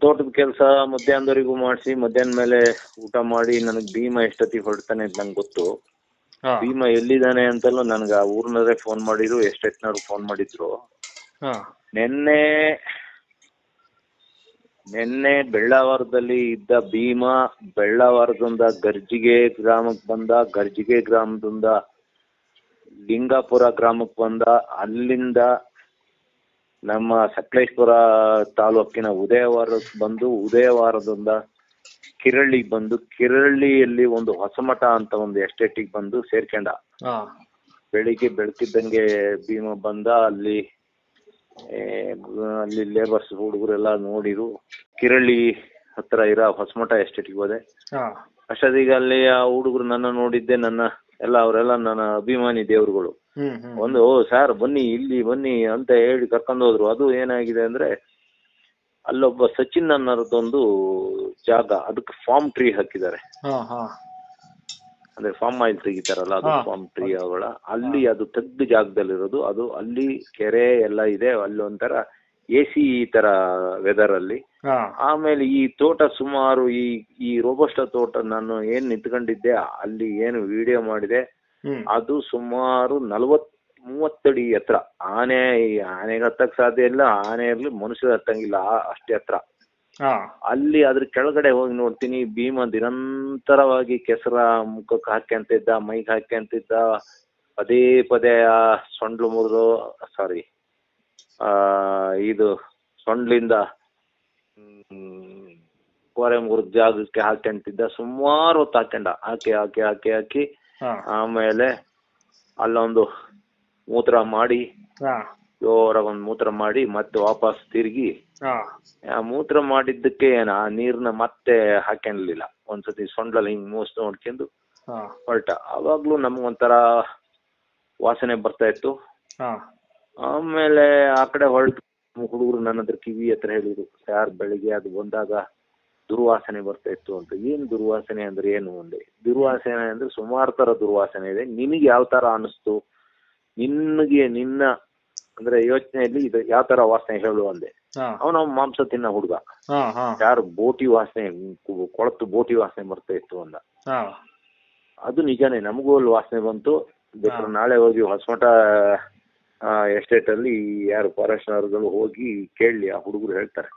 ತೋಟದ ಕೆಲಸ ಮಧ್ಯಾಹ್ನದವರೆಗೂ ಮಾಡಿಸಿ ಮಧ್ಯಾಹ್ನ ಮೇಲೆ ಊಟ ಮಾಡಿ ನನಗೆ ಭೀಮ ಎಷ್ಟೊತ್ತಿಗೆ ಹೊರಡ್ತಾನೆ ಅಂತ ನಂಗೆ ಗೊತ್ತು. ಹಾಂ. ಭೀಮ ಎಲ್ಲಿದ್ದಾನೆ ಅಂತಲೂ ನನಗೆ ಆ ಊರಿನವರೇ ಫೋನ್ ಮಾಡಿದ್ರು ಎಷ್ಟೆಟ್ನವ್ರು ಫೋನ್ ಮಾಡಿದ್ರು. ಹಾಂ. ನಿನ್ನೆ ನಿನ್ನೆ ಬೆಳ್ಳಾವಾರದಲ್ಲಿ ಇದ್ದ ಭೀಮ ಬೆಳ್ಳಾವಾರದಿಂದ ಗರ್ಜಿಗೆ ಗ್ರಾಮಕ್ಕೆ ಬಂದ ಗರ್ಜಿಗೆ ಗ್ರಾಮದಿಂದ ಲಿಂಗಾಪುರ ಗ್ರಾಮಕ್ಕೆ ಬಂದ ಅಲ್ಲಿಂದ ನಮ್ಮ ಸಕಲೇಶ್ಪುರ ತಾಲೂಕಿನ ಉದಯವಾರ ಬಂದು ಉದಯವಾರದಿಂದ ಕಿರಳ್ಳಿಗೆ ಬಂದು ಕಿರಳ್ಳಿಯಲ್ಲಿ ಒಂದು ಹೊಸಮಠ ಅಂತ ಒಂದು ಎಸ್ಟೇಟಿಗೆ ಬಂದು ಸೇರ್ಕೊಂಡ. ಬೆಳಿಗ್ಗೆ ಬೆಳಕಿದ್ದಂಗೆ ಭೀಮ ಬಂದ ಅಲ್ಲಿ ಅಲ್ಲಿ ಲೇಬರ್ಸ್ ಹುಡುಗರೆಲ್ಲ ನೋಡಿರು. ಕಿರಳ್ಳಿ ಹತ್ರ ಇರೋ ಹೊಸಮಠ ಎಸ್ಟೇಟಿಗೆ ಹೋದೆ. ಅಷ್ಟೊತ್ತಿಗೆ ಅಲ್ಲಿ ಆ ಹುಡುಗರು ನನ್ನ ನೋಡಿದ್ದೆ ನನ್ನ ಎಲ್ಲ ಅವರೆಲ್ಲ ನನ್ನ ಅಭಿಮಾನಿ ದೇವರುಗಳು. ಒಂದು ಸರ್ ಬನ್ನಿ ಇಲ್ಲಿ ಬನ್ನಿ ಅಂತ ಹೇಳಿ ಕರ್ಕೊಂಡು ಹೋದ್ರು. ಅದು ಏನಾಗಿದೆ ಅಂದ್ರೆ ಅಲ್ಲೊಬ್ಬ ಸಚಿನ್ ಅನ್ನೋದೊಂದು ಜಾಗ ಅದಕ್ಕೆ ಫಾರ್ಮ್ ಟ್ರೀ ಹಾಕಿದ್ದಾರೆ. ಅಂದ್ರೆ ಫಾರ್ಮ್ ಆಯಿಲ್ ತೆಗಿತಾರಲ್ಲ ಅದು ಫಾರ್ಮ್ ಟ್ರೀ ಅವಳ. ಅಲ್ಲಿ ಅದು ತೆಗ್ದ ಜಾಗದಲ್ಲಿರೋದು ಅದು ಅಲ್ಲಿ ಕೆರೆ ಎಲ್ಲ ಇದೆ ಅಲ್ಲಿ ಒಂಥರ ಎ ಸಿ ತರ ವೆದರ್ ಅಲ್ಲಿ. ಆಮೇಲೆ ಈ ತೋಟ ಸುಮಾರು ಈ ಈ ರೋಬಸ್ಟ ತೋಟ ನಾನು ಏನ್ ನಿಂತ್ಕೊಂಡಿದ್ದೆ ಅಲ್ಲಿ ಏನು ವಿಡಿಯೋ ಮಾಡಿದೆ ಅದು ಸುಮಾರು ನಲವತ್ ಮೂವತ್ತಡಿ ಎತ್ತರ ಆನೆ ಈ ಆನೆಗೆ ಹತ್ತಕ್ ಸಾಧ್ಯ ಇಲ್ಲ ಆನೆ ಇರ್ಲಿ ಮನುಷ್ಯರು ಹತ್ತಂಗಿಲ್ಲ ಆ- ಅಷ್ಟೇ ಹಾಂ. ಅಲ್ಲಿ ಅದ್ರ ಕೆಳಗಡೆ ಹೋಗಿ ನೋಡ್ತೀನಿ ಭೀಮ ನಿರಂತರವಾಗಿ ಕೆಸರ ಮುಖಕ್ಕೆ ಹಾಕ್ಯಂತಿದ್ದ ಮೈಗೆ ಹಾಕ್ಯಂತಿದ್ದ ಪದೇ ಪದೇ ಆ ಸೊಂಡ್ಲು ಮುರಿದು ಸಾರಿ ಆ ಇದು ಸೊಂಡ್ಲಿಂದ ಕೋರೆ ಮುರಿದ ಜಾಗಕ್ಕೆ ಹಾಕ್ಯಂತಿದ್ದ ಸುಮಾರು ಹೊತ್ತು ಹಾಕ್ಯಂಡ. ಹಾಕಿ ಹಾಕಿ ಹಾಕಿ ಹಾಕಿ ಆಮೇಲೆ ಅಲ್ಲೊಂದು ಮೂತ್ರ ಮಾಡಿ ಜೋರಾಗಿ ಒಂದು ಮೂತ್ರ ಮಾಡಿ ಮತ್ತೆ ವಾಪಸ್ ತಿರುಗಿ ಆ ಮೂತ್ರ ಮಾಡಿದ್ದಕ್ಕೆ ಏನ ಆ ನೀರ್ನ ಮತ್ತೆ ಹಾಕ್ಯನ್ಲಿಲ್ಲ ಒಂದ್ಸತಿ ಸೊಂಡ್ಲಲ್ಲಿ ಹಿಂಗ್ ಮೂಸ್ ನೋಡ್ಕೊಂಡು ಹೊರಟ. ಅವಾಗ್ಲೂ ನಮ್ಗೊಂಥರ ವಾಸನೆ ಬರ್ತಾ ಇತ್ತು. ಆಮೇಲೆ ಆ ಕಡೆ ಹೊರಟು ಹುಡುಗರು ನನ್ನ ಹತ್ರ ಕಿವಿ ಹತ್ರ ಹೇಳಿದ್ರು ಸರ್ ಬೆಳಿಗ್ಗೆ ಅದು ಬಂದಾಗ ದುರ್ವಾಸನೆ ಬರ್ತಾ ಇತ್ತು ಅಂತ. ಏನ್ ದುರ್ವಾಸನೆ ಅಂದ್ರೆ ಏನು ಒಂದೇ ದುರ್ವಾಸನೆ ಅಂದ್ರೆ ಸುಮಾರು ತರ ದುರ್ವಾಸನೆ ಇದೆ. ನಿನಗೆ ಯಾವ ತರ ಅನಿಸ್ತು? ನಿನ್ಗೆ ನಿನ್ನ ಅಂದ್ರೆ ಯೋಚನೆಯಲ್ಲಿ ಇದು ಯಾವ ತರ ವಾಸನೆ ಹೇಳು ಅಂದೆ. ಅವನ ಮಾಂಸ ತಿನ್ನ ಹುಡುಗ. ಯಾರು ಬೋಟಿ ವಾಸನೆ ಕೊಳತು ಬೋಟಿ ವಾಸನೆ ಬರ್ತಾ ಇತ್ತು ಅಂದ. ಅದು ನಿಜಾನೇ ನಮಗೂ ಅಲ್ಲಿ ವಾಸನೆ ಬಂತು. ಬೇಕಾದ್ರೆ ನಾಳೆ ಹೋಗಿ ಹೊಸಮಠ ಎಸ್ಟೇಟ್ ಅಲ್ಲಿ ಯಾರು ಫಾರೆಸ್ಟ್ನವರುಗಳು ಹೋಗಿ ಕೇಳಲಿ ಆ ಹುಡುಗರು ಹೇಳ್ತಾರೆ.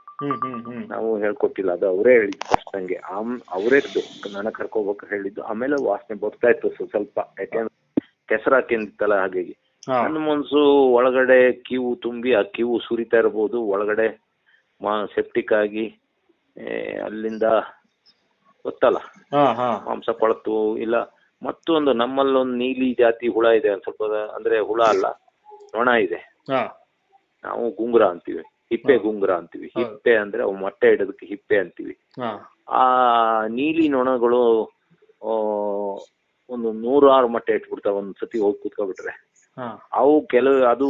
ನಾವು ಹೇಳ್ಕೊಟ್ಟಿಲ್ಲ. ಅದು ಅವರೇ ಹೇಳಿದ್ದು ಫಸ್ಟ್ ನಂಗೆ. ಆಮ್ ಅವರೇ ನನಗೆ ಕರ್ಕೋಬೇಕು ಹೇಳಿದ್ದು. ಆಮೇಲೆ ವಾಸನೆ ಬರ್ತಾ ಇತ್ತು ಸ್ವಲ್ಪ ಸ್ವಲ್ಪ. ಯಾಕೆಂದ್ರೆ ಕೆಸರು ಹಾಕಿಂತಲ್ಲ ಹಾಗಾಗಿ ನನ್ನ ಮನ್ಸು ಒಳಗಡೆ ಕಿವು ತುಂಬಿ ಆ ಕಿವು ಸುರಿತಾ ಇರ್ಬೋದು. ಒಳಗಡೆ ಮಾ ಸೆಪ್ಟಿಕ್ ಆಗಿ ಅಲ್ಲಿಂದ ಗೊತ್ತಲ್ಲ? ಮಾಂಸ ಕೊಳತು ಇಲ್ಲ. ಮತ್ತೊಂದು ನಮ್ಮಲ್ಲೊಂದು ನೀಲಿ ಜಾತಿ ಹುಳ ಇದೆ. ಸ್ವಲ್ಪ ಅಂದ್ರೆ ಹುಳ ಅಲ್ಲ ನೊಣ ಇದೆ. ನಾವು ಗುಂಗುರ ಅಂತೀವಿ. ಹಿಪ್ಪೆ ಗುಂಗುರ ಅಂತೀವಿ. ಹಿಪ್ಪೆ ಅಂದ್ರೆ ಅವು ಮೊಟ್ಟೆ ಇಡೋದಕ್ಕೆ ಹಿಪ್ಪೆ ಅಂತೀವಿ. ಆ ನೀಲಿ ನೊಣಗಳು ಒಂದು ನೂರಾರು ಮೊಟ್ಟೆ ಇಟ್ಬಿಡ್ತಾವ. ಒಂದ್ ಸತಿ ಹೋಗಿ ಕುತ್ಕೊಬಿಟ್ರೆ ಅವು ಕೆಲವು ಅದು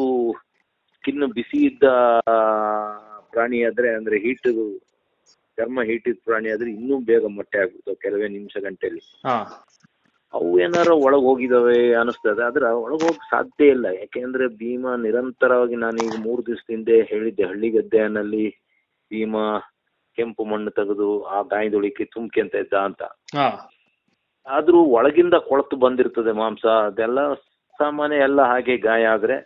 ಸ್ಕಿನ್ ಬಿಸಿ ಇದ್ದ ಪ್ರಾಣಿ ಆದ್ರೆ ಅಂದ್ರೆ ಹೀಟ್ ಚರ್ಮ ಹೀಟ್ ಪ್ರಾಣಿ ಆದ್ರೆ ಇನ್ನೂ ಬೇಗ ಮೊಟ್ಟೆ ಆಗ್ಬಿಡ್ತಾವ ಕೆಲವೇ ನಿಮಿಷ ಗಂಟೆಯಲ್ಲಿ ಅವು ಏನಾರ ಒಳಗ್ ಹೋಗಿದಾವೆ ಅನಿಸ್ತದೆ. ಆದ್ರೆ ಒಳಗ್ ಹೋಗಕ್ಕೆ ಸಾಧ್ಯ ಇಲ್ಲ. ಯಾಕೆಂದ್ರೆ ಭೀಮ ನಿರಂತರವಾಗಿ ನಾನು ಈಗ ಮೂರು ದಿವಸದ ಹಿಂದೆ ಹೇಳಿದ್ದೆ ಹಳ್ಳಿಗದ್ದೆನಲ್ಲಿ ಭೀಮ ಕೆಂಪು ಮಣ್ಣು ತೆಗೆದು ಆ ಗಾಯದೊಳಿಕೆ ತುಂಬ್ಕೊಂತ ಇದ್ದ ಅಂತ. ಆದ್ರೂ ಒಳಗಿಂದ ಕೊಳತು ಬಂದಿರ್ತದೆ ಮಾಂಸ. ಅದೆಲ್ಲ ಸಾಮಾನ್ಯ ಎಲ್ಲ ಹಾಗೆ ಗಾಯ ಆದ್ರೆ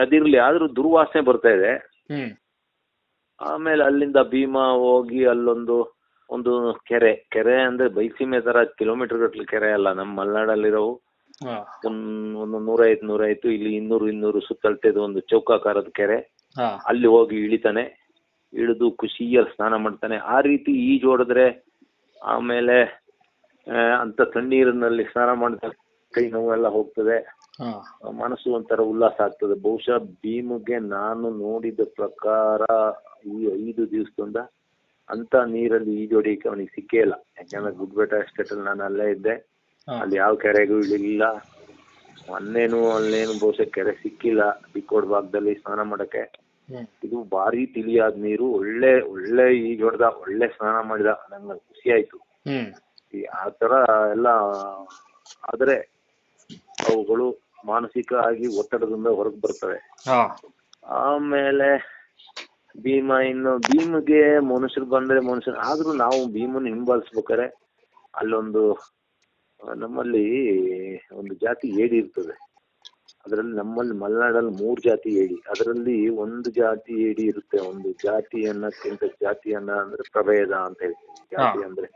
ಅದಿರ್ಲಿ. ಆದ್ರೂ ದುರ್ವಾಸನೆ ಬರ್ತಾ ಇದೆ. ಆಮೇಲೆ ಅಲ್ಲಿಂದ ಭೀಮ ಹೋಗಿ ಅಲ್ಲೊಂದು ಒಂದು ಕೆರೆ ಕೆರೆ ಅಂದ್ರೆ ಬೈಸೀಮೆ ತರ ಕಿಲೋಮೀಟರ್ ಗಟ್ಲೆ ಕೆರೆ ಅಲ್ಲ ನಮ್ಮ ಮಲೆನಾಡಲ್ಲಿರೋವು. ಹಾಂ. ಒಂದ್ ನೂರೈವತ್ತು ನೂರೈತು ಇಲ್ಲಿ ಇನ್ನೂರು ಇನ್ನೂರು ಸುತ್ತಳತೆದು ಒಂದು ಚೌಕಾಕಾರದ ಕೆರೆ. ಅಲ್ಲಿ ಹೋಗಿ ಇಳಿತಾನೆ ಇಳಿದು ಖುಷಿಯಲ್ಲಿ ಸ್ನಾನ ಮಾಡ್ತಾನೆ. ಆ ರೀತಿ ಈಜು ಹೊಡೆದ್ರೆ ಆಮೇಲೆ ಅಂತ ತಣ್ಣೀರಿನಲ್ಲಿ ಸ್ನಾನ ಮಾಡ್ತ ಕೈ ನೋವೆಲ್ಲ ಹೋಗ್ತದೆ. ಮನಸ್ಸು ಒಂಥರ ಉಲ್ಲಾಸ ಆಗ್ತದೆ. ಬಹುಶಃ ಭೀಮಗೆ ನಾನು ನೋಡಿದ ಪ್ರಕಾರ ಈ ಐದು ದಿವಸದಿಂದ ಅಂತ ನೀರಲ್ಲಿ ಈಜೊಡಿಯಕ್ಕೆ ಅವನಿಗೆ ಸಿಕ್ಕೇ ಇಲ್ಲ. ಯಾಕಂದ್ರೆ ಗುಡ್ಬೆಟ್ಟ ಎಸ್ಟೇಟ್ ಅಲ್ಲಿ ನಾನು ಅಲ್ಲೇ ಇದ್ದೆ. ಅಲ್ಲಿ ಯಾವ ಕೆರೆಗೂ ಇಳಿಲಿಲ್ಲ. ಮೊನ್ನೆನು ಅಲ್ಲೇನು ಬಹುಶಃ ಕೆರೆ ಸಿಕ್ಕಿಲ್ಲ. ಬಿಕ್ಕೋಡ್ ಭಾಗದಲ್ಲಿ ಸ್ನಾನ ಮಾಡಕ್ಕೆ. ಇದು ಭಾರಿ ತಿಳಿಯಾದ ನೀರು. ಒಳ್ಳೆ ಒಳ್ಳೆ ಈಜೊಡ್ದ ಒಳ್ಳೆ ಸ್ನಾನ ಮಾಡಿದ. ನಂಗೆ ಖುಷಿ ಆಯ್ತು. ಆ ತರ ಎಲ್ಲ ಆದ್ರೆ ಅವುಗಳು ಮಾನಸಿಕ ಆಗಿ ಒತ್ತಡದಿಂದ ಹೊರಗೆ ಬರ್ತವೆ. ಆಮೇಲೆ ಭೀಮ ಇನ್ನು ಭೀಮ್ಗೆ ಮನುಷ್ಯರು ಬಂದ್ರೆ ಮನುಷ್ಯರು ಆದ್ರೂ ನಾವು ಭೀಮನ್ ಹಿಂಬಾಲಿಸ್ಬೇಕಾರೆ ಅಲ್ಲೊಂದು ನಮ್ಮಲ್ಲಿ ಒಂದು ಜಾತಿ ಏಡಿ ಇರ್ತದೆ. ಅದರಲ್ಲಿ ನಮ್ಮಲ್ಲಿ ಮಲೆನಾಡಲ್ಲಿ ಮೂರು ಜಾತಿ ಏಡಿ. ಅದರಲ್ಲಿ ಒಂದು ಜಾತಿ ಏಡಿ ಇರುತ್ತೆ. ಒಂದು ಜಾತಿ ಅನ್ನಕ್ಕಿಂತ ಜಾತಿಯನ್ನ ಅಂದ್ರೆ ಪ್ರಭೇದ ಅಂತ ಹೇಳ್ತೀವಿ. ಜಾತಿ ಅಂದ್ರೆ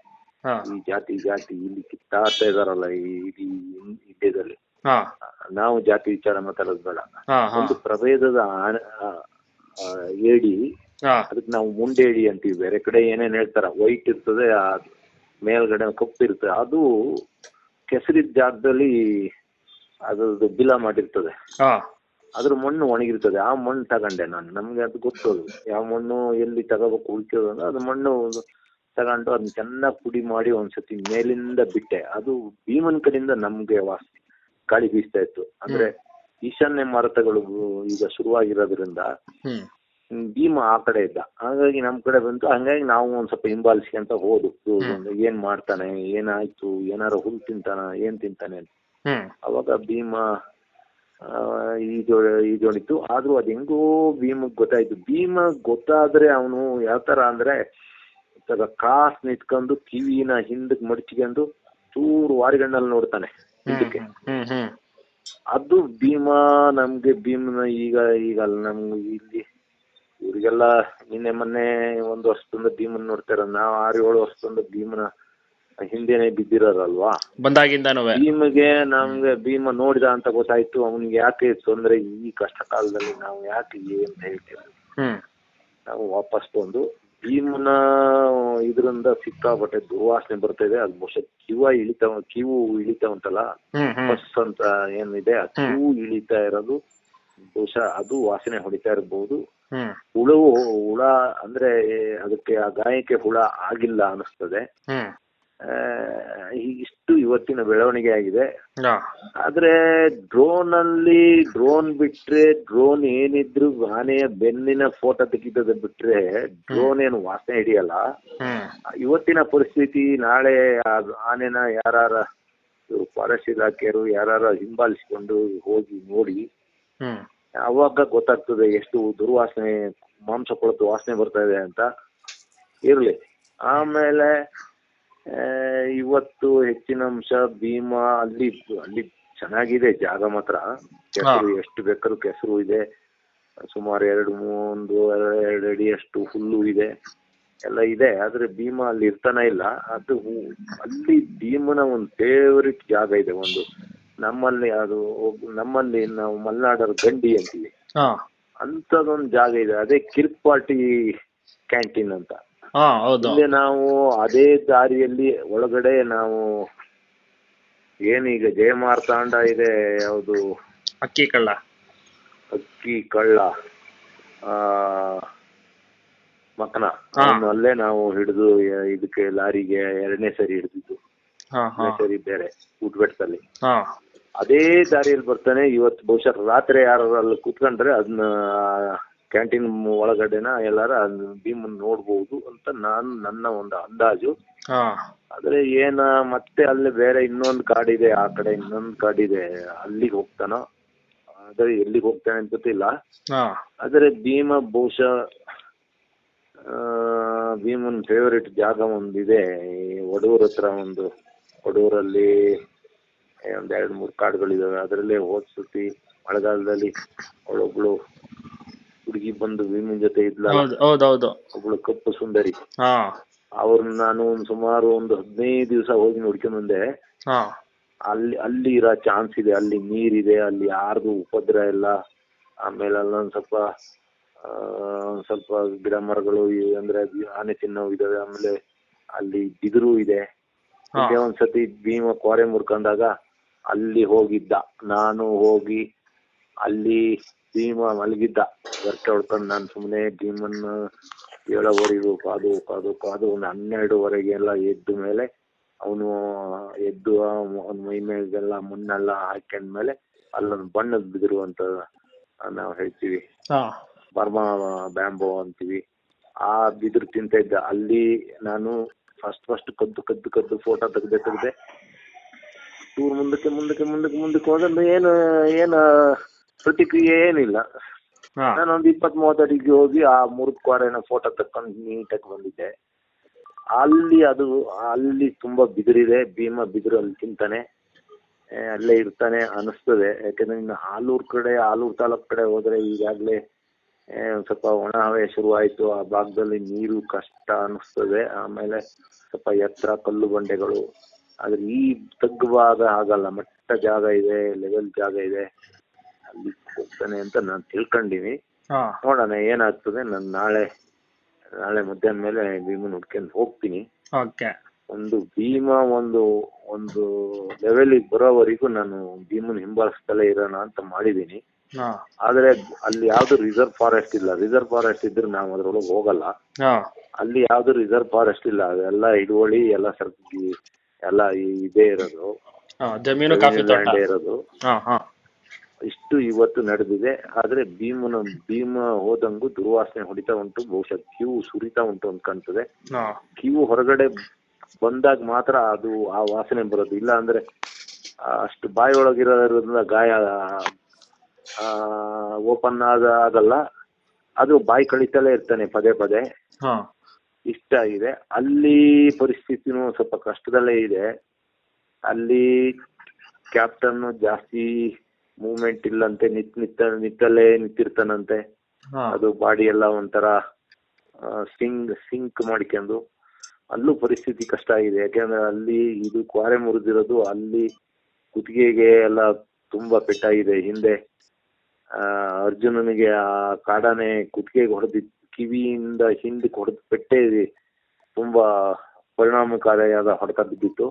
ಈ ಜಾತಿ ಜಾತಿ ಇಲ್ಲಿ ಕಿತ್ತಾಡ್ತಾ ಇದಾರಲ್ಲ ಈ ಇಡೀ ನಾವು ಜಾತಿ ವಿಚಾರ ಮಾತಾಡೋದು ಬೇಡ. ಒಂದು ಪ್ರಭೇದದ ಏಡಿ ಅದಕ್ ಅದಕ್ಕೆ ನಾವು ಮುಂಡೇಡಿ ಅಂತೀವಿ. ಬೇರೆ ಕಡೆ ಏನೇನ್ ಹೇಳ್ತಾರ? ವೈಟ್ ಇರ್ತದೆ ಆ ಮೇಲ್ಗಡೆ ಕಪ್ಪು ಇರ್ತದೆ ಅದು ಕೆಸರಿದ ಜಾಗದಲ್ಲಿ ಅದ್ರದ್ದು ಬಿಲ ಮಾಡಿರ್ತದೆ. ಅದ್ರ ಮಣ್ಣು ಒಣಗಿರ್ತದೆ. ಆ ಮಣ್ಣು ತಗೊಂಡೆ ನಾನು. ನಮ್ಗೆ ಅದು ಗೊತ್ತದು. ಯಾವ ಮಣ್ಣು ಎಲ್ಲಿ ತಗೋಬೇಕು ಉಳ್ಕೋದು ಅಂದ್ರೆ ಅದು ಮಣ್ಣು ತಗೊಂಡು ಅದನ್ನ ಚೆನ್ನಾಗಿ ಪುಡಿ ಮಾಡಿ ಒಂದ್ಸತಿ ಮೇಲಿಂದ ಬಿಟ್ಟೆ. ಅದು ಭೀಮನ್ ಕಡೆಯಿಂದ ನಮ್ಗೆ ವಾಸ ಗಾಳಿ ಬೀಸ್ತಾ ಇತ್ತು. ಅಂದ್ರೆ ಈಶಾನ್ಯ ಮಾರುತಗಳು ಈಗ ಶುರುವಾಗಿರೋದ್ರಿಂದ ಭೀಮ ಆ ಕಡೆ ಇದ್ದ. ಹಾಗಾಗಿ ನಮ್ ಕಡೆ ಬಂತು. ಹಂಗಾಗಿ ನಾವು ಒಂದ್ ಸ್ವಲ್ಪ ಹಿಂಬಾಲಿಸ್ಕೊಂತ ಹೋದು. ಏನ್ ಮಾಡ್ತಾನೆ ಏನಾಯ್ತು ಏನಾರ ಹುಲ್ ತಿಂತಾನ ಏನ್ ತಿಂತಾನೆ ಅಂತ. ಅವಾಗ ಭೀಮ ಆ, ಈಜೊ ಈಜೊಡಿತು ಆದ್ರೂ ಅದ್ ಹೆಂಗೋ ಭೀಮಗ್ ಗೊತ್ತಾಯ್ತು. ಭೀಮ ಗೊತ್ತಾದ್ರೆ ಅವನು ಯಾವ ತರ ಅಂದ್ರೆ ಕಾಸ್ ನಿಟ್ಕೊಂಡು ಕಿವಿನ ಹಿಂದಕ್ ಮಡಚ್ಕೊಂಡು ಚೂರು ವಾರಿಗಣ್ಣಲ್ಲಿ ನೋಡ್ತಾನೆ ಅದು ಭೀಮ ನಮ್ಗೆ ಭೀಮನ ಈಗ ಈಗ ಅಲ್ಲ ನಮ್ಗೆ ಇಲ್ಲಿ ಇವರಿಗೆಲ್ಲ ನಿನ್ನೆ ಮೊನ್ನೆ ಒಂದು ವರ್ಷದಿಂದ ಭೀಮನ್ ನೋಡ್ತಾರ ನಾವ್ ಆರು ಏಳು ವರ್ಷದಿಂದ ಭೀಮನ ಹಿಂದೆನೆ ಬಿದ್ದಿರೋರಲ್ವಾ ಬಂದಾಗಿಂದನೂ ಭೀಮಗೆ ನಮ್ಗೆ ಭೀಮ ನೋಡಿದ ಅಂತ ಗೊತ್ತಾಯ್ತು. ಅವನಿಗೆ ಯಾಕೆ ತೊಂದ್ರೆ ಈ ಕಷ್ಟ ಕಾಲದಲ್ಲಿ ನಾವು ಯಾಕೆ ಏನ್ ಹೇಳ್ತೇವೆ. ಹ್ಮ್. ನಾವು ವಾಪಸ್ ಬಂದು ಭೀಮನ ಇದರಿಂದ ಸಿಕ್ಕಾಪಟ್ಟೆ ದುರ್ವಾಸನೆ ಬರ್ತಾ ಇದೆ. ಅದು ಬಹುಶಃ ಕಿವ ಇಳಿತಾ ಕಿವು ಇಳಿತಾ ಉಂಟಲ್ಲ? ಬಸ್ ಅಂತ ಏನಿದೆ ಆ ಕಿವು ಇಳಿತಾ ಇರೋದು ಬಹುಶಃ ಅದು ವಾಸನೆ ಹೊಡಿತಾ ಇರಬಹುದು ಹುಳವು ಹುಳ ಅಂದ್ರೆ ಅದಕ್ಕೆ ಆ ಗಾಯಕ್ಕೆ ಹುಳ ಆಗಿಲ್ಲ ಅನಿಸ್ತದೆ ಇಷ್ಟು ಇವತ್ತಿನ ಬೆಳವಣಿಗೆ ಆಗಿದೆ. ಆದ್ರೆ ಡ್ರೋನ್ ಅಲ್ಲಿ ಡ್ರೋನ್ ಬಿಟ್ರೆ ಡ್ರೋನ್ ಏನಿದ್ರು ಆನೆಯ ಬೆನ್ನಿನ ಫೋಟೋ ತೆಗಿತದೆ ಬಿಟ್ರೆ ಡ್ರೋನ್ ಏನು ವಾಸನೆ ಹಿಡಿಯಲ್ಲ. ಇವತ್ತಿನ ಪರಿಸ್ಥಿತಿ ನಾಳೆ ಆನೆನ ಯಾರ ಫಾರೆಸ್ಟ್ ಇಲಾಖೆಯರು ಯಾರು ಹಿಂಬಾಲಿಸಿಕೊಂಡು ಹೋಗಿ ನೋಡಿ ಅವಾಗ ಗೊತ್ತಾಗ್ತದೆ ಎಷ್ಟು ದುರ್ವಾಸನೆ ಮಾಂಸ ಕೊಳತು ವಾಸನೆ ಬರ್ತಾ ಇದೆ ಅಂತ. ಇರ್ಲಿ. ಆಮೇಲೆ ಇವತ್ತು ಹೆಚ್ಚಿನ ಅಂಶ ಭೀಮಾ ಅಲ್ಲಿ ಅಲ್ಲಿ ಚೆನ್ನಾಗಿದೆ ಜಾಗ ಮಾತ್ರ. ಕೆಸರು ಎಷ್ಟು ಬೇಕಾದ್ರು ಕೆಸರು ಇದೆ. ಸುಮಾರು ಎರಡು ಒಂದು ಎರಡು ಅಡಿ ಅಷ್ಟು ಹುಲ್ಲು ಇದೆ. ಎಲ್ಲ ಇದೆ ಆದ್ರೆ ಭೀಮಾ ಅಲ್ಲಿ ಇರ್ತಾನೆ ಇಲ್ಲ. ಅದು ಅಲ್ಲಿ ಭೀಮನ ಒಂದು ಫೇವರಿಟ್ ಜಾಗ ಇದೆ ಒಂದು. ನಮ್ಮಲ್ಲಿ ಅದು ನಮ್ಮಲ್ಲಿ ನಾವು ಮಲ್ನಾಡರ ಗಂಡಿ ಅಂತೀವಿ. ಅಂತದೊಂದು ಜಾಗ ಇದೆ. ಅದೇ ಕಿರ್ಕ್ಪಾಟಿ ಕ್ಯಾಂಟೀನ್ ಅಂತ. ಹೌದು. ಇಲ್ಲಿ ನಾವು ಅದೇ ದಾರಿಯಲ್ಲಿ ಒಳಗಡೆ ನಾವು ಏನೀಗ ಜಯಮಾರ್ತಾಂಡ ಇದೆ ಯಾವುದು? ಅಕ್ಕಿ ಕಳ್ಳ. ಅಕ್ಕಿ ಕಳ್ಳ. ಆ ಮಕನ. ಅಲ್ಲೇ ನಾವು ಹಿಡಿದು ಇದಕ್ಕೆ ಲಾರಿಗೆ ಎರಡನೇ ಸರಿ ಹಿಡಿದಿದ್ದು. ಸರಿ ಬೇರೆ ಊಟಬೆಟ್ಟದಲ್ಲಿ ಅದೇ ದಾರಿಯಲ್ಲಿ ಬರ್ತಾನೆ ಇವತ್ತು ಬಹುಶಃ ರಾತ್ರಿ ಯಾರು ಅಲ್ಲಿ ಕೂತ್ಕೊಂಡ್ರೆ ಅದನ್ನ ಕ್ಯಾಂಟೀನ್ ಒಳಗಡೆನ ಎಲ್ಲಾರ ಭೀಮ್ ಭೀಮನ್ ನೋಡ್ಬೋದು ಅಂತ ನಾನು ನನ್ನ ಒಂದು ಅಂದಾಜು. ಆದ್ರೆ ಏನ ಮತ್ತೆ ಅಲ್ಲಿ ಬೇರೆ ಇನ್ನೊಂದು ಇದೆ ಆ ಕಡೆ ಇನ್ನೊಂದು ಇದೆ ಅಲ್ಲಿಗೆ ಹೋಗ್ತಾನೋ? ಆದ್ರೆ ಎಲ್ಲಿಗೆ ಹೋಗ್ತಾನೆ ಅಂತ ಗೊತ್ತಿಲ್ಲ. ಆದ್ರೆ ಭೀಮ ಬಹುಶಃ ಆ, ಭೀಮನ್ ಫೇವರಿಟ್ ಜಾಗ ಒಂದಿದೆ. ಈ ಒಡೂರ್ ಹತ್ರ ಒಂದು ಒಡೂರಲ್ಲಿ ಒಂದ್ ಎರಡ್ ಮೂರ್ ಕಾಡ್ಗಳಿದಾವೆ. ಅದರಲ್ಲೇ ಹೋದ್ ಸತಿ ಮಳೆಗಾಲದಲ್ಲಿ ಅವಳೊಬ್ಳು ಹುಡುಗಿ ಬಂದು ಭೀಮನ್ ಜೊತೆ ಇದ್ಲಲ್ಲ? ಹೌದು ಹೌದೌದು ಒಬ್ಳು ಕಪ್ಪು ಸುಂದರಿ. ಹಾ. ಅವ್ರನ್ನ ನಾನು ಒಂದ್ ಸುಮಾರು ಒಂದು ಹದಿನೈದು ದಿವಸ ಹೋಗಿ ನೋಡ್ಕೊಂಡ್ ಬಂದೆ. ಹಾ. ಅಲ್ಲಿ ಅಲ್ಲಿ ಇರೋ ಚಾನ್ಸ್ ಇದೆ ಅಲ್ಲಿ ನೀರಿದೆ ಅಲ್ಲಿ ಯಾರ್ದು ಉಪದ್ರ ಇಲ್ಲ. ಆಮೇಲೆ ಅಲ್ಲೊಂದ್ ಸ್ವಲ್ಪ ಆ, ಒಂದ್ ಸ್ವಲ್ಪ ಗಿಡ ಮರಗಳು ಇವೆ ಅಂದ್ರೆ ಅದು ಆನೆ ತಿನ್ನೋ ಇದಾವೆ. ಆಮೇಲೆ ಅಲ್ಲಿ ಬಿದಿರು ಇದೆ. ಹಾ. ಹಿಂದೆ ಒಂದ್ಸತಿ ಭೀಮ ಕೋರೆ ಮುರ್ಕೊಂಡಾಗ ಅಲ್ಲಿ ಹೋಗಿದ್ದ. ನಾನು ಹೋಗಿ ಅಲ್ಲಿ ಭೀಮ ಮಲಗಿದ್ದ. ಗರ್ಟೆ ಹೊಡ್ಕೊಂಡು ನಾನು ಸುಮ್ಮನೆ ಭೀಮನ್ನ ಏಳುವರೆಗೂ ಕಾದು ಕಾದು ಕಾದು ಒಂದು ಹನ್ನೆರಡುವರೆಗೆ ಎಲ್ಲ ಎದ್ದ ಮೇಲೆ ಅವನು ಎದ್ದು ಅವ್ನ್ ಮೈ ಮೇಲೆಲ್ಲ ಮಣ್ಣೆಲ್ಲ ಹಾಕೊಂಡ್ಮೇಲೆ ಅಲ್ಲೊಂದು ಬಣ್ಣದ ಬಿದಿರು ಅಂತ ನಾವು ಹೇಳ್ತೀವಿ. ಬರ್ಮಾ ಬ್ಯಾಂಬೋ ಅಂತೀವಿ. ಆ ಬಿದಿರು ತಿಂತ ಇದ್ದ. ಅಲ್ಲಿ ನಾನು ಫಸ್ಟ್ ಫಸ್ಟ್ ಕದ್ದು ಕದ್ದು ಕದ್ದು ಫೋಟೋ ತೆಗ್ದೆ ತೆಗ್ದೆ ಟೂರ್ ಮುಂದಕ್ಕೆ ಮುಂದಕ್ಕೆ ಮುಂದಕ್ಕೆ ಮುಂದಕ್ಕೆ ಹೋದ್ರೆ ಏನು ಏನು ಪ್ರತಿಕ್ರಿಯೆ ಏನಿಲ್ಲ. ನಾನು ಒಂದು ಇಪ್ಪತ್ ಮೂವತ್ತು ಅಡಿಗೆ ಹೋಗಿ ಆ ಮುರುದ್ ಕ್ವಾರೆನ ಫೋಟೋ ತಕ್ಕೊಂಡು ನೀಟಾಗಿ ಬಂದಿದ್ದೆ. ಅಲ್ಲಿ ಅದು ಅಲ್ಲಿ ತುಂಬಾ ಬಿದಿರಿದೆ. ಭೀಮ ಬಿದಿರು ಅಲ್ಲಿ ತಿಂತಾನೆ. ಅಲ್ಲೇ ಇರ್ತಾನೆ ಅನಿಸ್ತದೆ ಯಾಕಂದ್ರೆ ಇನ್ನು ಆಲೂರ್ ಕಡೆ ಆಲೂರ್ ತಾಲೂಕ್ ಕಡೆ ಹೋದ್ರೆ ಈಗಾಗ್ಲೇ ಒಂದ್ ಸ್ವಲ್ಪ ಒಣ ಹವೆ ಶುರುವಾಯ್ತು. ಆ ಭಾಗದಲ್ಲಿ ನೀರು ಕಷ್ಟ ಅನಿಸ್ತದೆ ಆಮೇಲೆ ಸ್ವಲ್ಪ ಎತ್ತರ ಕಲ್ಲು ಬಂಡೆಗಳು. ಆದ್ರೆ ಈ ತಗ್ಗು ಭಾಗ ಆಗಲ್ಲ ಮಟ್ಟ ಜಾಗ ಇದೆ ಲೆವೆಲ್ ಜಾಗ ಇದೆ. ಅಲ್ಲಿ ಹೋಗ್ತಾನೆ ಅಂತ ನಾನು ತಿಳ್ಕೊಂಡಿನಿ ನೋಡೋಣ ಏನಾಗ್ತದೆ ನಾನು ನಾಳೆ ನಾಳೆ ಮಧ್ಯಾಹ್ನ ಮೇಲೆ ಭೀಮನ್ ಹುಡ್ಕೊಂಡು ಹೋಗ್ತೀನಿ. ಒಂದು ಭೀಮ ಒಂದು ಒಂದು ಲೆವೆಲಿಗೆ ಬರೋವರೆಗೂ ನಾನು ಭೀಮನ್ ಹಿಂಬಾಲಿಸ್ತಲೇ ಇರೋಣ ಅಂತ ಮಾಡಿದೀನಿ. ಆದ್ರೆ ಅಲ್ಲಿ ಯಾವ್ದು ರಿಸರ್ವ್ ಫಾರೆಸ್ಟ್ ಇಲ್ಲ. ರಿಸರ್ವ್ ಫಾರೆಸ್ಟ್ ಇದ್ರೆ ನಾವು ಅದ್ರೊಳಗೆ ಹೋಗಲ್ಲ. ಅಲ್ಲಿ ಯಾವ್ದು ರಿಸರ್ವ್ ಫಾರೆಸ್ಟ್ ಇಲ್ಲ. ಅದೆಲ್ಲ ಹಿಡುವಳಿ ಎಲ್ಲ ಸರ್ಕಿ ಎಲ್ಲ ಇದೇ ಇರೋದು. ಜಮೀನು ಕಾಫಿ ತೋಟ. ಲ್ಯಾಂಡೇ ಇರೋದು ಇಷ್ಟು ಇವತ್ತು ನಡೆದಿದೆ. ಆದ್ರೆ ಭೀಮನ ಭೀಮ ಹೋದಂಗು ದುರ್ವಾಸನೆ ಹೊಡಿತಾ ಉಂಟು. ಬಹುಶಃ ಕ್ಯೂ ಸುರಿತಾ ಉಂಟು ಅಂತ ಕಾಣ್ತದೆ. ಕ್ಯೂ ಹೊರಗಡೆ ಬಂದಾಗ ಮಾತ್ರ ಅದು ಆ ವಾಸನೆ ಬರೋದು. ಇಲ್ಲ ಅಂದ್ರೆ ಅಷ್ಟು ಬಾಯಿ ಒಳಗಿರೋದ್ರಿಂದ ಗಾಯ ಓಪನ್ ಆದ ಆಗಲ್ಲ. ಅದು ಬಾಯಿ ಕಳಿತಲೇ ಇರ್ತಾನೆ ಪದೇ ಪದೇ. ಇಷ್ಟ ಇದೆ ಅಲ್ಲಿ ಪರಿಸ್ಥಿತಿನೂ ಸ್ವಲ್ಪ ಕಷ್ಟದಲ್ಲೇ ಇದೆ. ಅಲ್ಲಿ ಕ್ಯಾಪ್ಟನ್ ಜಾಸ್ತಿ ಮೂವ್ಮೆಂಟ್ ಇಲ್ಲಂತೆ ನಿತ್ ನಿತ್ತ ನಿತ್ತಲ್ಲೇ ನಿಂತಿರ್ತಾನಂತೆ. ಅದು ಬಾಡಿ ಎಲ್ಲ ಒಂಥರ ಸಿಂಗ್ ಸಿಂಕ್ ಮಾಡ್ಕೊಂಡು ಅಲ್ಲೂ ಪರಿಸ್ಥಿತಿ ಕಷ್ಟ ಆಗಿದೆ. ಯಾಕೆಂದ್ರೆ ಅಲ್ಲಿ ಇದು ಕ್ವಾರೆ ಮುರಿದಿರೋದು ಅಲ್ಲಿ ಕುತ್ತಿಗೆಗೆ ಎಲ್ಲ ತುಂಬಾ ಪೆಟ್ಟಾಗಿದೆ. ಹಿಂದೆ ಆ, ಅರ್ಜುನನಿಗೆ ಆ ಕಾಡಾನೆ ಕುತ್ತಿಗೆಗೆ ಹೊಡೆದಿತ್ತು ಕಿವಿಯಿಂದ ಹಿಂದಕ್ಕೆ ಹೊಡೆದ ಪೆಟ್ಟೆ ತುಂಬಾ ಪರಿಣಾಮಕಾರಿಯಾದ ಹೊಡೆತ ಬಿದ್ದಿತ್ತು.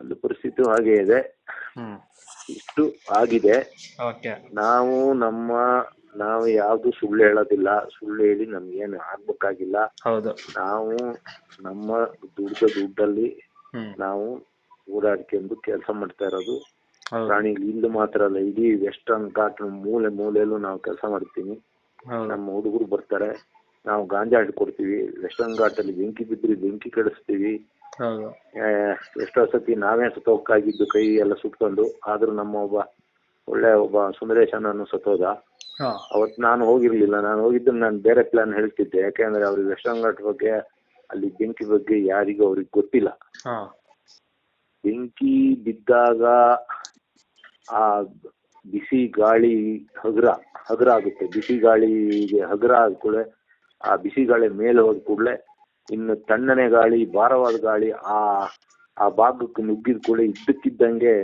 ಅಲ್ಲಿ ಪರಿಸ್ಥಿತಿ ಹಾಗೆ ಇದೆ. ಇಷ್ಟು ಆಗಿದೆ. ನಾವು ನಮ್ಮ ನಾವು ಯಾವ್ದು ಸುಳ್ಳು ಹೇಳೋದಿಲ್ಲ. ಸುಳ್ಳು ಹೇಳಿ ನಮ್ಗೇನು ಆಗ್ಬೇಕಾಗಿಲ್ಲ. ನಾವು ನಮ್ಮ ದುಡ್ಡ ದುಡ್ಡಲ್ಲಿ ನಾವು ಓಡಾಡ್ಕೊಂಡು ಕೆಲಸ ಮಾಡ್ತಾ ಇರೋದು. ಪ್ರಾಣಿ ಇಲ್ಲಿ ಮಾತ್ರ ಅಲ್ಲ ಇಡೀ ವೆಸ್ಟರ್ನ್ ಘಾಟ್ ಮೂಲೆ ಮೂಲೆಯಲ್ಲೂ ನಾವು ಕೆಲಸ ಮಾಡ್ತೀನಿ. ನಮ್ಮ ಹುಡುಗರು ಬರ್ತಾರೆ. ನಾವು ಗಾಂಜಾ ಕೊಡ್ತೀವಿ ವೆಸ್ಟರ್ನ್ ಘಾಟಲ್ಲಿ ಬೆಂಕಿ ಬಿದ್ದರೆ ಬೆಂಕಿ ಕೆಡಿಸ್ತೀವಿ. ಹೌದು. ಎಷ್ಟೋ ಸತಿ ನಾವೇ ಸತೋಕ್ಕಾಗಿದ್ದು ಕೈ ಎಲ್ಲ ಸುಟ್ಕೊಂಡು ಆದ್ರೂ ನಮ್ಮ ಒಬ್ಬ ಒಳ್ಳೆ ಒಬ್ಬ ಸುಂದರೇಶ್ ಅನ್ನೋ ಸತ್ತೋದ ಅವತ್ ನಾನು ಹೋಗಿರ್ಲಿಲ್ಲ. ನಾನು ಹೋಗಿದ್ದು ನಾನು ಬೇರೆ ಪ್ಲಾನ್ ಹೇಳ್ತಿದ್ದೆ. ಯಾಕೆಂದ್ರೆ ಅವ್ರಿಗೆ ವೆಸ್ಟರ್ನ್ ಘಾಟ್ ಬಗ್ಗೆ ಅಲ್ಲಿ ಬೆಂಕಿ ಬಗ್ಗೆ ಯಾರಿಗೂ ಅವ್ರಿಗೆ ಗೊತ್ತಿಲ್ಲ. ಬೆಂಕಿ ಬಿದ್ದಾಗ ಆ ಬಿಸಿ ಗಾಳಿ ಹಗುರ ಹಗುರ ಆಗುತ್ತೆ. ಬಿಸಿ ಗಾಳಿಗೆ ಹಗುರ ಆದ ಕೂಡಲೇ ಆ ಬಿಸಿ ಗಾಳಿ ಮೇಲೆ ಹೋದ ಕೂಡಲೇ ಇನ್ನು ತಣ್ಣನೆ ಗಾಳಿ ಭಾರವಾದ ಗಾಳಿ ಆ ಆ ಭಾಗಕ್ಕೆ ನುಗ್ಗಿದ ಕೂಡ ಇದ್ದಕ್ಕಿದ್ದಂಗೆ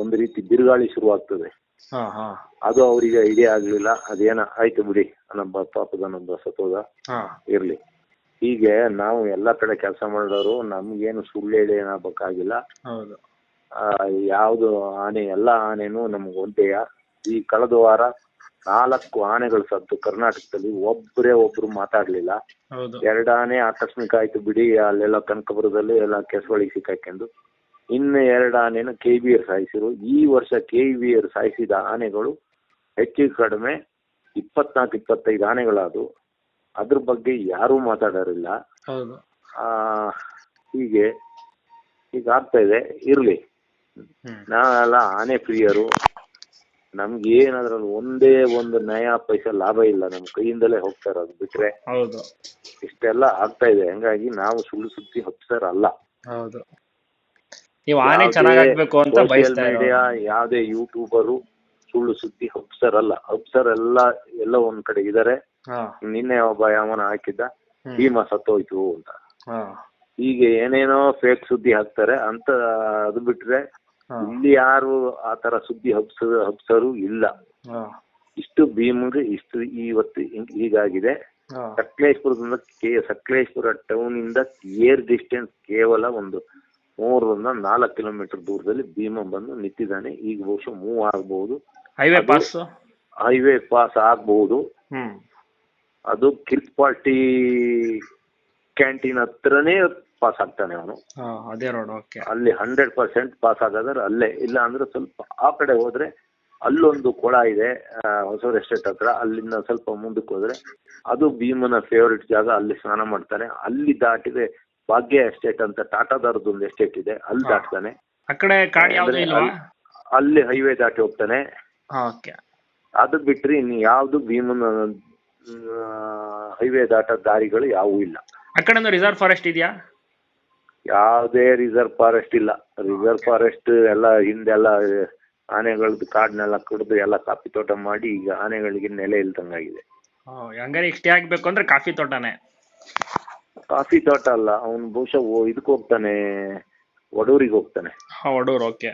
ಒಂದು ರೀತಿ ಬಿರುಗಾಳಿ ಶುರುವಾಗ್ತದೆ. ಅದು ಅವರಿಗೆ ಐಡಿಯಾ ಆಗ್ಲಿಲ್ಲ. ಅದೇನ ಆಯ್ತು ಬಿಡಿ ನಮ್ಮ ಪಾಪದ ನಮ್ಮ ಸತೋದ ಇರ್ಲಿ. ಹೀಗೆ ನಾವು ಎಲ್ಲ ಕಡೆ ಕೆಲಸ ಮಾಡೋರು ನಮ್ಗೇನು ಸುಳ್ಳು ಹೇಳಿ ಏನಾಗಬೇಕಾಗಿಲ್ಲ. ಯಾವ್ದು ಆನೆ ಎಲ್ಲ ಆನೆನೂ ನಮ್ಗೆ ಒಂದೇಯ ಈ ಕಳೆದ ವಾರ ನಾಲ್ಕು ಆನೆಗಳು ಸತ್ತು. ಕರ್ನಾಟಕದಲ್ಲಿ ಒಬ್ಬರೇ ಒಬ್ರು ಮಾತಾಡ್ಲಿಲ್ಲ. ಹೌದು. ಎರಡು ಆನೆ ಆಕಸ್ಮಿಕ ಆಯ್ತು ಬಿಡಿ ಅಲ್ಲೆಲ್ಲ ಕನಕಪುರದಲ್ಲಿ ಎಲ್ಲ ಕೆಸಗಳಿಗೆ ಸಿಕ್ಕಾಕೊಂಡು ಇನ್ನು ಎರಡು ಆನೆನ ಕೆ ಬಿ ಆರ್ ಸಾಯಿಸಿರು. ಈ ವರ್ಷ ಕೆ ಬಿ ಆರ್ ಸಾಯಿಸಿದ ಆನೆಗಳು ಹೆಚ್ಚು ಕಡಿಮೆ ಇಪ್ಪತ್ನಾಲ್ಕು ಇಪ್ಪತ್ತೈದು ಆನೆಗಳಾದವು. ಅದ್ರ ಬಗ್ಗೆ ಯಾರು ಮಾತಾಡೋರಿಲ್ಲ. ಹೀಗೆ ಈಗ ಆಗ್ತಾ ಇದೆ. ಇರ್ಲಿ. ನಾವೆಲ್ಲ ಆನೆ ಪ್ರಿಯರು. ನಮ್ಗೆ ಏನಾದ್ರಲ್ಲಿ ಒಂದೇ ಒಂದು ನಯ ಪೈಸೆ ಲಾಭ ಇಲ್ಲ. ನಮ್ ಕೈಯಿಂದಲೇ ಹೋಗ್ತಾ ಅದು ಬಿಟ್ರೆ ಹೌದು. ಇಷ್ಟೆಲ್ಲ ಆಗ್ತಾ ಇದೆ. ಹಂಗಾಗಿ ನಾವು ಸುಳ್ಳು ಸುದ್ದಿ ಹಬ್ಸರ್ ಅಲ್ಲ. ಹೌದು. ನೀವು ಆನೆ ಚೆನ್ನಾಗ್ ಆಗ್ಬೇಕು ಅಂತ ಬಯಸ್ತಾ ಮೀಡಿಯಾ ಯಾವ್ದೇ ಯೂಟ್ಯೂಬರು ಸುಳ್ಳು ಸುದ್ದಿ ಹಬ್ಸರ್ ಅಲ್ಲ. ಹಬ್ಸರ್ ಎಲ್ಲ ಎಲ್ಲ ಒಂದ್ ಕಡೆ ಇದಾರೆ. ನಿನ್ನೆ ಒಬ್ಬ ಯಾವನ ಹಾಕಿದ್ದ. ಭೀಮ ಸತ್ತೋಯ್ತು ಅಂತ. ಹೀಗೆ ಏನೇನೋ ಫೇಕ್ ಸುದ್ದಿ ಹಾಕ್ತಾರೆ. ಅಂತ ಅದು ಬಿಟ್ರೆ ಇಲ್ಲಿ ಯಾರು ಆ ತರ ಸುದ್ದಿ ಹಬ್ಸ ಹಬ್ಸರು ಇಲ್ಲ. ಇಷ್ಟು ಭೀಮ್ಗೆ ಇಷ್ಟು ಇವತ್ತು ಹಿಂಗ್- ಹೀಗಾಗಿದೆ. ಸಕಲೇಶ್ಪುರದಿಂದ ಸಕಲೇಶ್ಪುರ ಟೌನ್ ಇಂದ ಏರ್ ಡಿಸ್ಟೆನ್ಸ್ ಕೇವಲ ಒಂದು ಮೂರರಿಂದ ನಾಲ್ಕು ಕಿಲೋಮೀಟರ್ ದೂರದಲ್ಲಿ ಭೀಮ ಬಂದು ನಿಂತಿದ್ದಾನೆ. ಈಗ ಬಹುಶಃ ಮೂವ್ ಆಗಬಹುದು ಹೈವೇ ಪಾಸ್? ಹೈವೇ ಪಾಸ್ ಆಗಬಹುದು ಅದು ಅದು ಕಿರ್ಕ್ಪಾಲ್ಟಿ ಕ್ಯಾಂಟೀನ್ ಹತ್ರನೇ ಪಾಸ್ ಆಗ್ತಾನೆ ಅವನು. ಅದೇ ರೋಡ್ ಓಕೆ ಅಲ್ಲಿ ಹಂಡ್ರೆಡ್ ಪರ್ಸೆಂಟ್ ಪಾಸ್ ಆಗೋದ್ರೆ ಅಲ್ಲೇ. ಇಲ್ಲ ಅಂದ್ರೆ ಸ್ವಲ್ಪ ಆ ಕಡೆ ಹೋದ್ರೆ ಅಲ್ಲೊಂದು ಕೊಳ ಇದೆ ಹೊಸೂರು ಎಸ್ಟೇಟ್ ಹತ್ರ. ಅಲ್ಲಿಂದ ಸ್ವಲ್ಪ ಮುಂದಕ್ಕೆ ಹೋದ್ರೆ ಅದು ಭೀಮನ ಫೇವರಿಟ್ ಜಾಗ. ಅಲ್ಲಿ ಸ್ನಾನ ಮಾಡ್ತಾನೆ. ಅಲ್ಲಿ ದಾಟಿದೆ ಭಾಗ್ಯ ಎಸ್ಟೇಟ್ ಅಂತ ಟಾಟಾದವ್ರದ್ದು ಒಂದು ಎಸ್ಟೇಟ್ ಇದೆ. ಅಲ್ಲಿ ದಾಟ್ತಾನೆ. ಅಲ್ಲಿ- ಹೈವೇ ದಾಟಿ ಹೋಗ್ತಾನೆ. ಅದು ಬಿಟ್ರೆ ಇನ್ನು ಯಾವ್ದು ಭೀಮನ ಹೈವೇ ದಾಟ ದಾರಿಗಳು ಯಾವೂ ಇಲ್ಲ. ಆ ಕಡೆ ರಿಸರ್ವ್ ಫಾರೆಸ್ಟ್ ಇದೆಯಾ? ಯಾವುದೇ ರಿಸರ್ವ್ ಫಾರೆಸ್ಟ್ ಇಲ್ಲ. ರಿಸರ್ವ್ ಫಾರೆಸ್ಟ್ ಎಲ್ಲ ಹಿಂದೆಲ್ಲ ಆನೆಗಳದ್ದು ಕಾಡನ್ನೆಲ್ಲ ಕಡಿದು ಎಲ್ಲ ಕಾಫಿ ತೋಟ ಮಾಡಿ ಈಗ ಆನೆಗಳಿಗೆ ನೆಲೆ ಇಲ್ದಂಗಾಗಿದೆ. ಹಂಗಾರೆ ಈಗ ಸ್ಟೇ ಆಗ್ಬೇಕು ಅಂದ್ರೆ ಕಾಫಿ ತೋಟನೇ? ಕಾಫಿ ತೋಟ ಅಲ್ಲ ಅವನು ಬಹುಶಃ ಇದಕ್ಕೆ ಹೋಗ್ತಾನೆ ವಡೂರಿಗೆ ಹೋಗ್ತಾನೆ. ವಡೂರು ಓಕೆ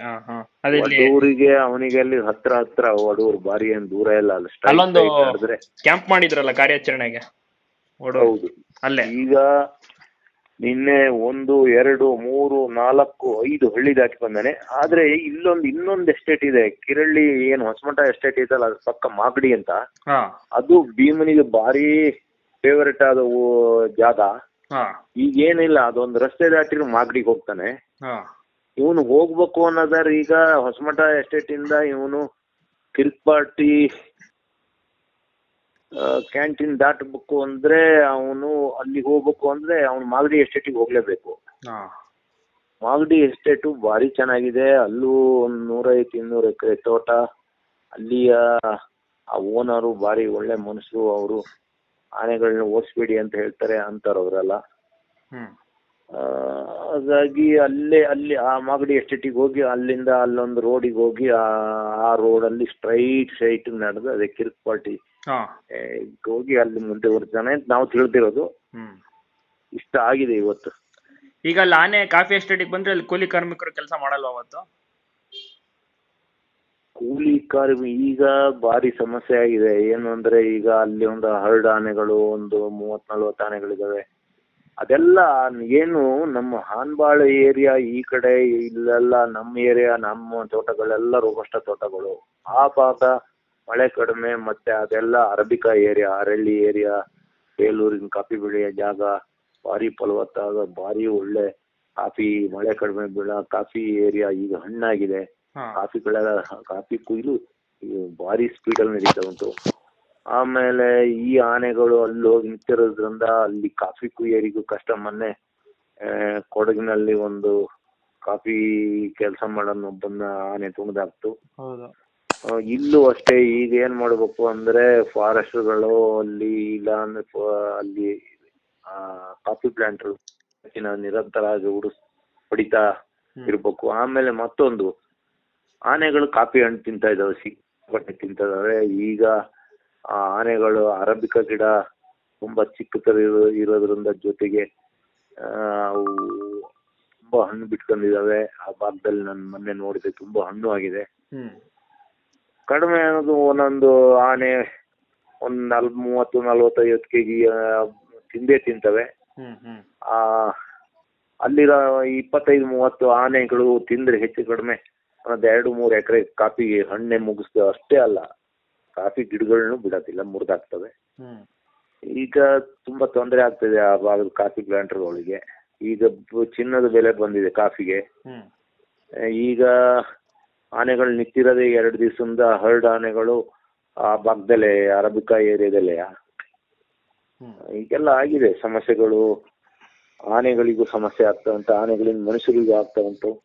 ವಡೂರಿಗೆ ಅವನಿಗೆ ಅಲ್ಲಿ ಹತ್ರ ಹತ್ರ ವಡೂರು ಬಾರಿ ಏನ್ ದೂರ ಇಲ್ಲ ಅಲ್ಲ ಅಲ್ಲೊಂದು ಕ್ಯಾಂಪ್ ಮಾಡಿದ್ರಲ್ಲ ಕಾರ್ಯಾಚರಣೆಗೆ? ಹೌದು. ಅಲ್ಲೇ. ಈಗ ನಿನ್ನೆ ಒಂದು ಎರಡು ಮೂರು ನಾಲ್ಕು ಐದು ಹಳ್ಳಿ ದಾಟಿ ಬಂದಾನೆ. ಆದ್ರೆ ಇಲ್ಲೊಂದು ಇನ್ನೊಂದು ಎಸ್ಟೇಟ್ ಇದೆ. ಕಿರಳ್ಳಿ ಏನು ಹೊಸಮಠ ಎಸ್ಟೇಟ್ ಇದೆ ಅದ್ರ ಪಕ್ಕ ಮಾಗಡಿ ಅಂತ. ಅದು ಭೀಮನಿಗೆ ಭಾರಿ ಫೇವರೇಟ್ ಆದ ಜಾಗ. ಈಗ ಏನಿಲ್ಲ ಅದೊಂದು ರಸ್ತೆ ದಾಟಿರು ಮಾಗಡಿಗೆ ಹೋಗ್ತಾನೆ. ಇವನು ಹೋಗ್ಬೇಕು ಅನ್ನೋದಾರ ಈಗ ಹೊಸಮಠ ಎಸ್ಟೇಟ್ ಇಂದ ಇವನು ಕಿರ್ಕ್ಪಾಟಿ ಕ್ಯಾಂಟೀನ್ ದಾಟಬೇಕು ಅಂದ್ರೆ ಅವನು ಅಲ್ಲಿ ಹೋಗ್ಬೇಕು ಅಂದ್ರೆ ಅವನು ಮಾಗಡಿ ಎಸ್ಟೇಟಿಗೆ ಹೋಗ್ಲೇಬೇಕು. ಮಾಗಡಿ ಎಸ್ಟೇಟು ಭಾರಿ ಚೆನ್ನಾಗಿದೆ. ಅಲ್ಲೂ ಒಂದು ನೂರೈವತ್ತು ಇನ್ನೂರು ಎಕರೆ ತೋಟ. ಅಲ್ಲಿಯ ಆ ಓನರು ಭಾರಿ ಒಳ್ಳೆ ಮನುಷ್ಯರು ಅವರು ಆನೆಗಳನ್ನ ಓಡಿಸ್ಬೇಡಿ ಅಂತ ಹೇಳ್ತಾರೆ ಅಂತಾರೆ ಅವರೆಲ್ಲ ಹಾಗಾಗಿ ಅಲ್ಲೇ ಅಲ್ಲಿ ಆ ಮಾಗಡಿ ಎಸ್ಟೇಟಿಗೆ ಹೋಗಿ ಅಲ್ಲಿಂದ ಅಲ್ಲೊಂದು ರೋಡಿಗೆ ಹೋಗಿ ಆ ರೋಡಲ್ಲಿ ಸ್ಟ್ರೈಟ್ ಸ್ಟ್ರೈಟ್ ನಡೆದು ಅದೇ ಕಿರ್ಕ್ಪಾಟಿ ಹಾ. ಏ, ಹೋಗಿ ಅಲ್ಲಿ ಮುಂದೆ ಬರ್ತಾನೆ ಅಂತ ನಾವು ತಿಳಿದಿರೋದು. ಹ್ಮ್. ಇಷ್ಟ ಆಗಿದೆ ಇವತ್ತು. ಈಗ ಅಲ್ಲಿ ಆನೆ ಕಾಫಿ ಎಸ್ಟೇಟಿಗೆ ಬಂದ್ರೆ ಅಲ್ಲಿ ಕೂಲಿ ಕಾರ್ಮಿಕರು ಕೆಲಸ ಮಾಡಲ್ವಾ ಅವತ್ತು? ಕೂಲಿ ಕಾರ್ಮಿ ಈಗ ಭಾರಿ ಸಮಸ್ಯೆ ಆಗಿದೆ. ಏನು ಅಂದ್ರೆ ಈಗ ಅಲ್ಲಿ ಒಂದು ಹರಡು ಆನೆಗಳು ಒಂದು ಮೂವತ್ ನಲ್ವತ್ತು ಆನೆಗಳಿದಾವೆ. ಅದೆಲ್ಲ ಏನು ನಮ್ಮ ಹಾನ್ಬಾಳ ಏರಿಯಾ ಈ ಕಡೆ ಇಲ್ಲೆಲ್ಲ ನಮ್ಮ ಏರಿಯಾ ನಮ್ಮ ತೋಟಗಳೆಲ್ಲ ರೋಗಷ್ಟ ತೋಟಗಳು. ಆ ಭಾಗ ಮಳೆ ಕಡಿಮೆ ಮತ್ತೆ ಅದೆಲ್ಲ ಅರಬಿಕಾ ಏರಿಯಾ ಅರಳ್ಳಿ ಏರಿಯಾ ಬೇಲೂರಿನ ಕಾಫಿ ಬೆಳೆಯೋ ಜಾಗ ಭಾರಿ ಫಲವತ್ತಾದ ಭಾರಿ ಒಳ್ಳೆ ಕಾಫಿ ಮಳೆ ಕಡಿಮೆ ಬೀಳ ಕಾಫಿ ಏರಿಯಾ ಈಗ ಹಣ್ಣಾಗಿದೆ. ಕಾಫಿ ಬೆಳೆ ಕಾಫಿ ಕುಯ್ಲು ಭಾರಿ ಭಾರಿ ಸ್ಪೀಡಲ್ಲಿ ನಡೀತಾ ಉಂಟು. ಆಮೇಲೆ ಈ ಆನೆಗಳು ಅಲ್ಲಿ ಹೋಗಿ ನಿಂತಿರೋದ್ರಿಂದ ಅಲ್ಲಿ ಕಾಫಿ ಕುಯ್ಯರಿಗೂ ಕಷ್ಟ ಮೊನ್ನೆ ಕೊಡಗಿನಲ್ಲಿ ಒಂದು ಕಾಫಿ ಕೆಲಸ ಮಾಡೋನ್ ಒಬ್ಬನ ಆನೆ ಆ, ಇಲ್ಲೂ ಅಷ್ಟೇ ಈಗ ಏನ್ ಮಾಡ್ಬೇಕು ಅಂದ್ರೆ ಫಾರೆಸ್ಟ್ಗಳು ಅಲ್ಲಿ ಇಲ್ಲ ಅಂದ್ರೆ ಫ- ಅಲ್ಲಿ ಆ, ಕಾಫಿ ಪ್ಲಾಂಟ್ ನಿರಂತರವಾಗಿ ಉಡಿಸ್ ಹೊಡಿತಾ ಇರ್ಬೇಕು. ಆಮೇಲೆ ಮತ್ತೊಂದು ಆನೆಗಳು ಕಾಫಿ ಹಣ್ಣು ತಿಂತಾ ಇದಾವೆ ಸಿಕ್ಕಾಪಟ್ಟೆ ತಿಂತಾ ಇದಾವೆ ಈಗ ಆ ಆನೆಗಳು ಅರಬಿಕ ಗಿಡ ತುಂಬಾ ಚಿಕ್ಕ ತರ ಇರೋ ಇರೋದ್ರಿಂದ ಜೊತೆಗೆ ಆ, ಅವು ತುಂಬಾ ಹಣ್ಣು ಬಿಟ್ಕೊಂಡಿದಾವೆ ಆ ಭಾಗದಲ್ಲಿ ನಾನು ಮೊನ್ನೆ ನೋಡಿದೆ ತುಂಬಾ ಹಣ್ಣು ಆಗಿದೆ. ಕಡಿಮೆ ಅನ್ನೋದು ಒಂದೊಂದು ಆನೆ ಒಂದ್ ನಲ್ ಮೂವತ್ತು ನಲ್ವತ್ತೈವತ್ತು ಕೆಜಿ ತಿಂದೇ ತಿಂತವೆ. ಅಲ್ಲಿರೋ ಇಪ್ಪತ್ತೈದು ಮೂವತ್ತು ಆನೆಗಳು ತಿಂದ್ರೆ ಹೆಚ್ಚು ಕಡಿಮೆ. ಒಂದ್ ಎರಡು ಮೂರು ಎಕರೆ ಕಾಫಿ ಹಣ್ಣೆ ಮುಗಿಸ್ತವೆ ಅಷ್ಟೇ ಅಲ್ಲ ಕಾಫಿ ಗಿಡಗಳನ್ನು ಬಿಡೋದಿಲ್ಲ ಮುರಿದಾಗ್ತವೆ. ಈಗ ತುಂಬಾ ತೊಂದರೆ ಆಗ್ತಿದೆ ಆ ಭಾಗದ ಕಾಫಿ ಪ್ಲಾಂಟರ್ಗಳಿಗೆ. ಈಗ ಚಿನ್ನದ ಬೆಲೆ ಬಂದಿದೆ ಕಾಫಿಗೆ. ಈಗ ಆನೆಗಳು ನಿಂತಿರೋದೇ ಎರಡು ದಿವಸದಿಂದ ಹರ್ಡ್ ಆನೆಗಳು ಆ ಭಾಗದಲ್ಲೇ ಅರಬಿಕಾ ಏರಿಯಾದಲ್ಲೇ. ಈಗೆಲ್ಲ ಆಗಿದೆ ಸಮಸ್ಯೆಗಳು. ಆನೆಗಳಿಗೂ ಸಮಸ್ಯೆ ಆಗ್ತಾ ಉಂಟು ಆನೆಗಳಿಂದ ಮನುಷ್ಯರಿಗೂ ಆಗ್ತಾ ಉಂಟು.